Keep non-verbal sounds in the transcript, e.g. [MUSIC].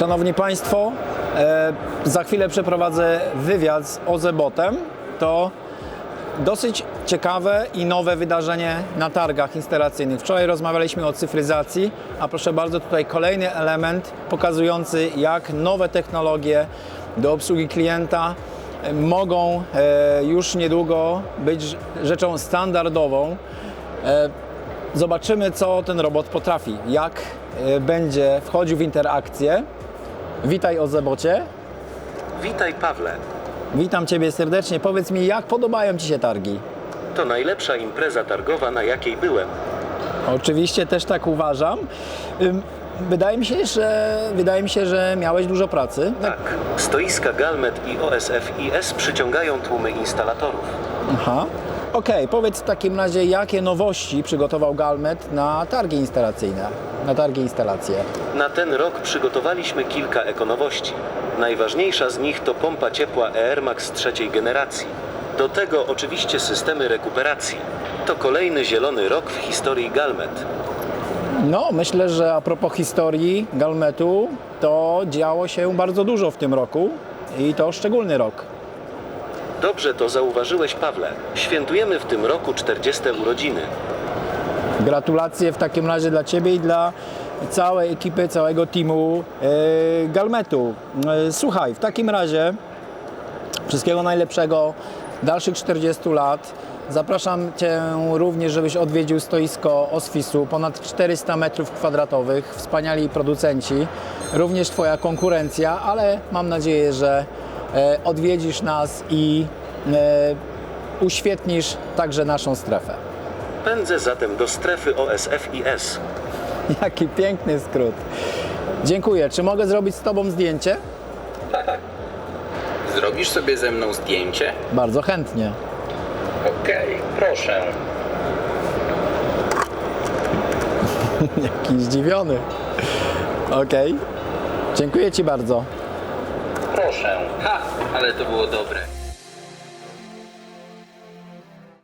Szanowni Państwo, e, za chwilę przeprowadzę wywiad z Ozebotem. To dosyć ciekawe i nowe wydarzenie na targach instalacyjnych. Wczoraj rozmawialiśmy o cyfryzacji, a proszę bardzo, tutaj kolejny element pokazujący, jak nowe technologie do obsługi klienta e, mogą e, już niedługo być rzeczą standardową. Zobaczymy, co ten robot potrafi, jak będzie wchodził w interakcję. Witaj Ozebocie. Witaj Pawle. Witam Ciebie serdecznie. Powiedz mi, jak podobają Ci się targi? To najlepsza impreza targowa, na jakiej byłem. Oczywiście też tak uważam. Ym, Wydaje mi się, że wydaje mi się, że miałeś dużo pracy. Tak, stoiska Galmet i OSF-IS przyciągają tłumy instalatorów. Aha. Okej, powiedz w takim razie, jakie nowości przygotował Galmet na targi instalacyjne, na targi instalacje. Na ten rok przygotowaliśmy kilka ekonowości. Najważniejsza z nich to pompa ciepła ER Max trzeciej generacji. Do tego oczywiście systemy rekuperacji. To kolejny zielony rok w historii Galmet. No, myślę, że a propos historii Galmetu, to działo się bardzo dużo w tym roku i to szczególny rok. Dobrze to zauważyłeś Pawle. Świętujemy w tym roku 40 urodziny. Gratulacje w takim razie dla Ciebie i dla całej ekipy, całego teamu e, Galmetu. E, Słuchaj, w takim razie wszystkiego najlepszego, dalszych 40 lat. Zapraszam Cię również, żebyś odwiedził stoisko Osfisu, ponad 400 metrów kwadratowych, wspaniali producenci, również Twoja konkurencja, ale mam nadzieję, że odwiedzisz nas i e, uświetnisz także naszą strefę. Pędzę zatem do strefy OSF-IS. [LAUGHS] Jaki piękny skrót. Dziękuję. Czy mogę zrobić z Tobą zdjęcie? Zrobisz sobie ze mną zdjęcie? Bardzo chętnie. Okej, proszę. [LAUGHS] Jaki zdziwiony. Okej. Dziękuję Ci bardzo. Proszę. Ha, ale to było dobre.